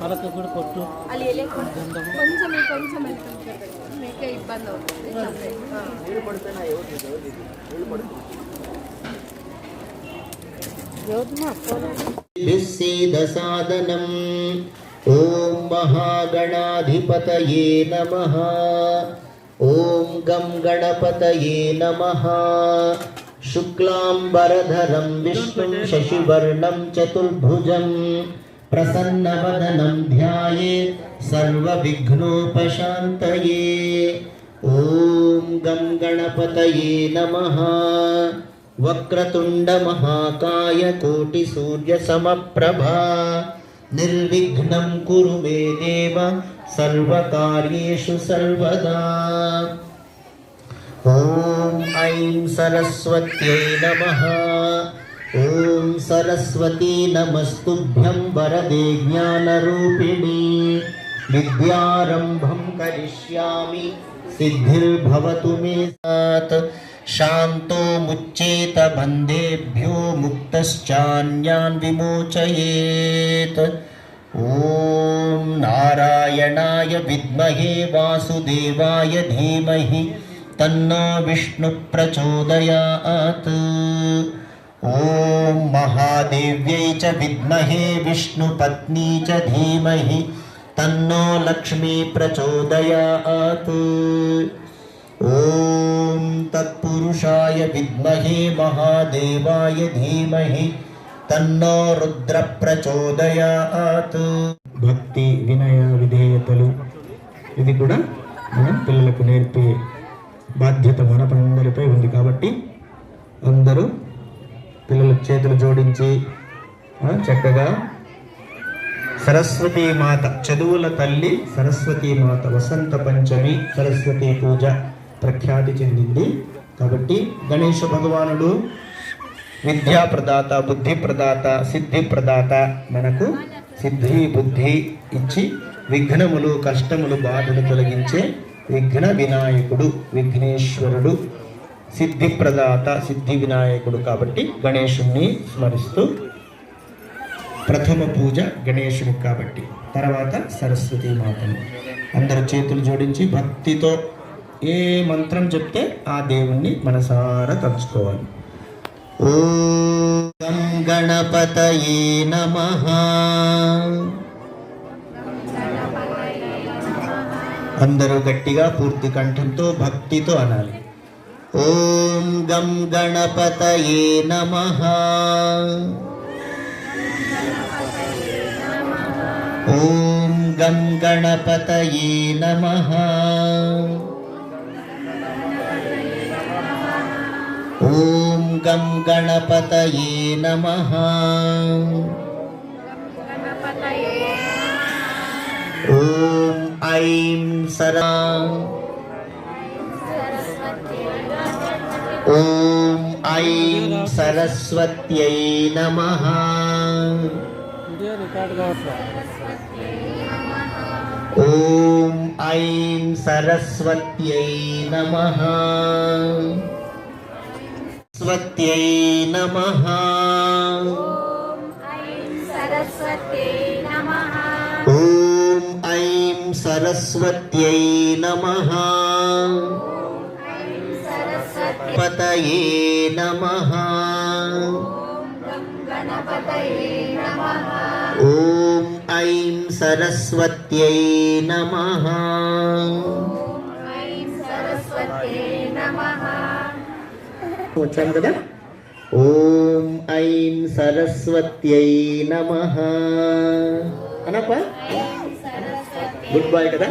పలక కూడా కొట్టు కొంచెం కొంచెం మీకే ఇబ్బంది అవుతుంది సాధనం ఓం మహాగణాధిపతయే ఓం గం గణపతయే నమ शुक्लाम्बरधरं विष्णुं शशिवर्णं चतुर्भुजं प्रसन्नवदनं ध्यायेत् सर्वविघ्नोपशान्तये। ॐ गं गणपतये नमः। वक्रतुण्डमहाकाय कोटिसूर्यसमप्रभा। निर्विघ्नं कुरु मे देव, सर्वकार्येषु सर्वदा। ॐ ऐं सरस्वत्यै नमः। ॐ सरस्वती नमस्तुभ्यं वरदे ज्ञानरूपिणी। विद्यारम्भं करिष्यामि, सिद्धिर्भवतु मे सात्। शान्तो मुच्चेत बन्धेभ्यो मुक्तश्चान्यान् विमोचयेत्। ॐ नारायणाय विद्महे वासुदेवाय धीमहि। तन्नो विष्णुप्रचोदयात् ॐ महादेव्यै च विद्महे विष्णुपत्नी च धीमहि तन्नो लक्ष्मी प्रचोदयात् ॐ तत्पुरुषाय विद्महे महादेवाय धीमहि तन्नो रुद्रप्रचोदयात् భక్తి వినయ విధేయతలు ఇది కూడా మనం పిల్లలకు నేర్పే బాధ్యత మన అందరిపై ఉంది కాబట్టి అందరూ పిల్లల చేతులు జోడించి చక్కగా సరస్వతీ మాత చదువుల తల్లి సరస్వతీ మాత వసంత పంచమి సరస్వతీ పూజ ప్రఖ్యాతి చెందింది. కాబట్టి గణేష భగవానుడు విద్యా ప్రదాత బుద్ధి ప్రదాత సిద్ధి ప్రదాత మనకు సిద్ధి బుద్ధి ఇచ్చి విఘ్నములు కష్టములు బాధలు తొలగించే విఘ్న వినాయకుడు విఘ్నేశ్వరుడు సిద్ధి ప్రదాత సిద్ధి వినాయకుడు కాబట్టి గణేశుణ్ణి స్మరిస్తూ ప్రథమ పూజ గణేశుడికి కాబట్టి. తర్వాత సరస్వతి మాతను. అందరు చేతులు జోడించి భక్తితో ఏ మంత్రం చెప్తే ఆ దేవుణ్ణి మనసారా తలుచుకోవాలి. ఓం గణపతయే నమహా అందరూ గట్టిగా పూర్తి కంఠంతో భక్తితో అనాలి. ఓం గం గణపతయే నమ. ఓం గం గణపతయే నమ. ఓం గం గణపతయే నమ. ఓం ఐం సరా ఓం ఐం సరస్వత్యై నమః వీడియో రికార్డ్ కావట్లేదు ఓం ఐం సరస్వత్యై ఐం సరస్వత్యై నమః. పతయే నమః. ఓం ఐం సరస్వత్యై నమ. వచ్చాను కదా? ఓం ఐం సరస్వత్యై నమః. అనప్ప గుడ్ బాయ్ కదా.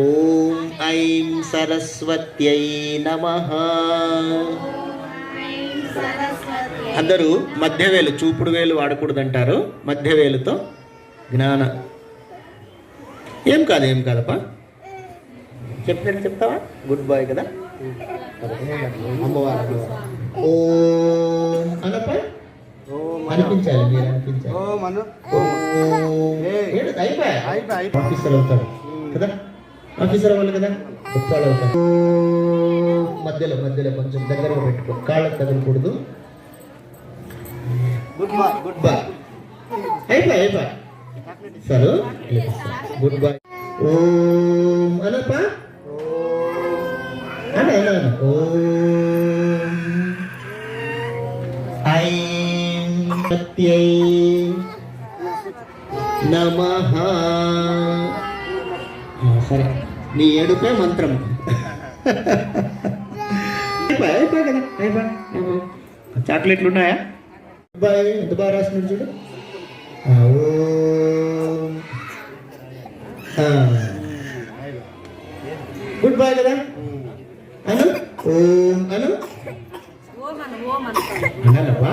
ఓం ఐం సరస్వత్యై నమః. అందరూ మధ్య వేలు చూపుడు వేలు వాడకూడదంటారు మధ్య వేలుతో జ్ఞాన. ఏం కాదు ఏం కాదప్పా? చెప్పినట్టు చెప్తావా? గుడ్ బాయ్ కదా. అమ్మవారు. ఓం. అనప్ప అనిపించాలి మీరు అనిపించాలి. ఆఫీసర్ అవుతాడు కదా? ఆఫీసర్ అవ్వాలి కదా? ఉప్పాడు అవుతాడు. మధ్యలో మధ్యలో కొంచెం దగ్గరగా పెట్టుకో. కాళ్ళకు తగలకూడదు. గుడ్ బాయ్ గుడ్ బాయ్ అయిపోయి అయిపోయి. సరే. గుడ్ బాయ్ ఓం అనప్ప నమః. సరే నీ ఏడుపే మంత్రం. అయిపోయి అయిపోయి కదా అయిపోయి అయిపోయి. చాక్లెట్లు ఉన్నాయా? బాయ్ ఎంత బాగా రాసినాడు చూడు. ఆ, ఓం. ఆ. గుడ్ బాయ్ కదా. అను? ఓం అను? ఓం అను ఓం అను అన్నానప్పా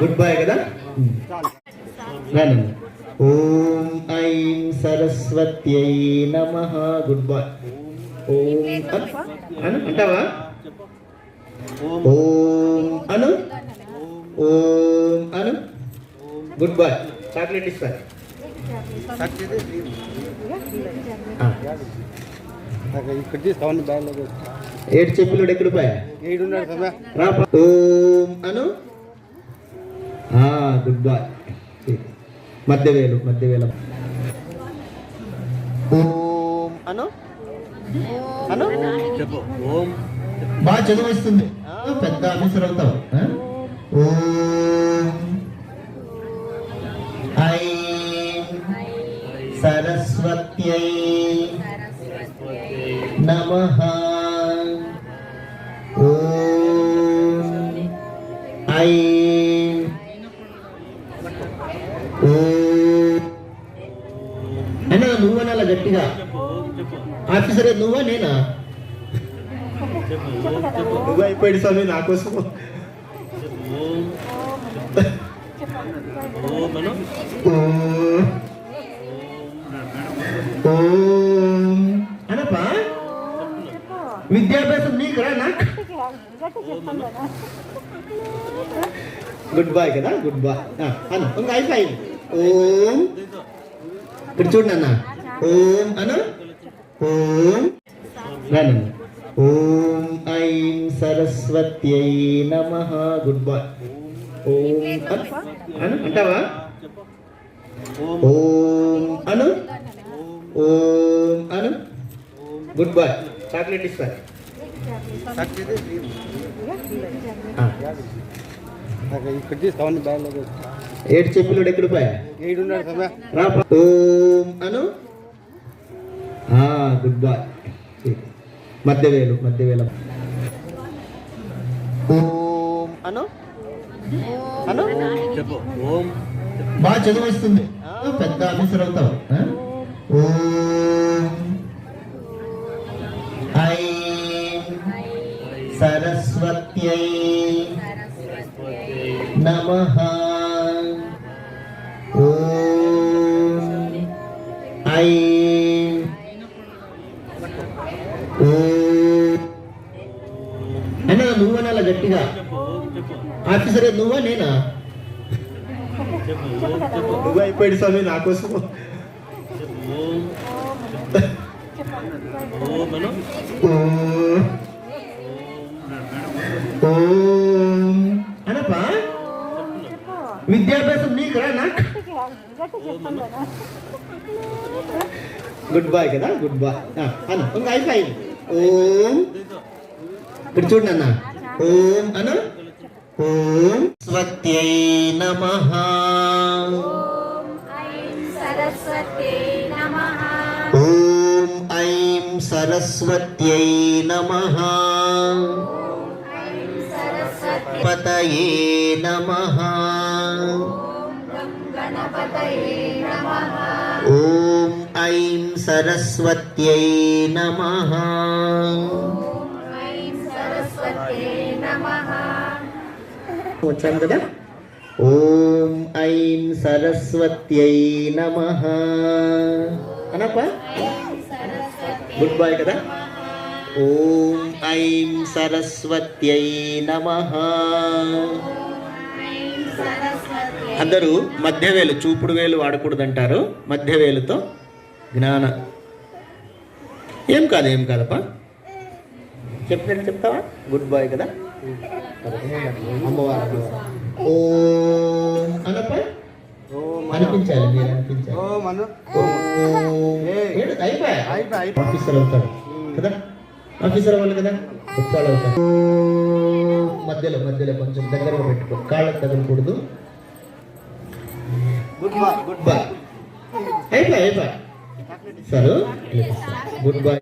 గుడ్ బాయ్ కదా ఓం ఐం సరస్వత్యై నమ. గుడ్ బాయ్ ఓం అను. అంటావా? ఓం అను? ఓం అను? గుడ్ బాయ్ చాక్లెట్ ఇస్తారు ఏడు చెప్పులు ఎక్కడ పోయా. ఓం అను? గుడ్ బాయ్ మధ్య వేలు మధ్య వేలు ఓం. అను? అను? చెప్పు. ఓం. బాగా చదువు వస్తుంది పెద్ద ఆఫీసర్ అవుతావు? ఓం. ఐం. సరస్వత్యై. నమః. ఆఫీసరే నువ్వా నేనా? నువ్వు అయిపోయాడు స్వామి నా కోసం. అనపా? విద్యాభ్యాసం నీకు రా నాకు? గుడ్ బాయ్ కదా గుడ్ బాయ్. అను ఇంకా అయిపోయింది. ఓం. ఇక్కడ చూడండి అన్న ఓం. అను? ఓం ఓం ఐం సరస్వత్యై నమ. గుడ్ బాయ్ ఓం అను అంటావా? ఓం అను? ఓం అను? గుడ్ బాయ్ చాక్లెట్ ఇస్తారు ఏడు చెప్పులు ఎక్కడ పోయా. ఓం అను? ఆ, గుడ్ బాయ్ మధ్య వేలు మధ్య వేలు ఓం అను అను చెప్పు ఓం బాగా చదువు వస్తుంది పెద్ద ఆఫీసర్ అవుతావు? ఓం ఐం సరస్వత్యై నమః ఓం ఐం ఓం అన్నా నువ్వు అనాల గట్టిగా? ఆఫీసరే నువ్వా నేనా? నువ్వు అయిపోయాడు స్వామి నా కోసం. అనపా విద్యాభ్యాసం నీకు రా నాకు? గుడ్ బాయ్ కదా గుడ్ బాయ్ అను ఇంకా అయిపోయింది. ఓం ఇక్కడ చూడండి అన్న ఓం అను ఓం స్వత్యై నమః. ఓం ఐం సరస్వత్యై నమః. పతయే నమః. ఓం ఐం సరస్వత్యై నమః. ఐం వచ్చాను కదా? ఓం ఐం సరస్వత్యై నమ. అనప్ప? గుడ్ బాయ్ కదా. ఓం ఐం సరస్వత్యై నమ. అందరూ మధ్యవేలు చూపుడు వేలు వాడకూడదంటారు మధ్య వేలుతో జ్ఞాన. ఏం కాదు ఏం కాదప్పా? చెప్పినట్టు చెప్తావా? గుడ్ బాయ్ కదా. అమ్మవారు. ఓం. అనప్ప ఓం. అనిపించాలి మీరు అనిపించాలి. ఆఫీసర్ అవుతాడు. కదా? ఆఫీసర్ అవ్వాలి కదా? ఉప్పాడు అవుతాడు ఓం మధ్యలో మధ్యలో కొంచెం దగ్గరగా పెట్టుకో. కాళ్ళకు తగలకూడదు. గుడ్ బాయ్ గుడ్ బాయ్ అయిపోయి అయిపోయి. సరే. Good bye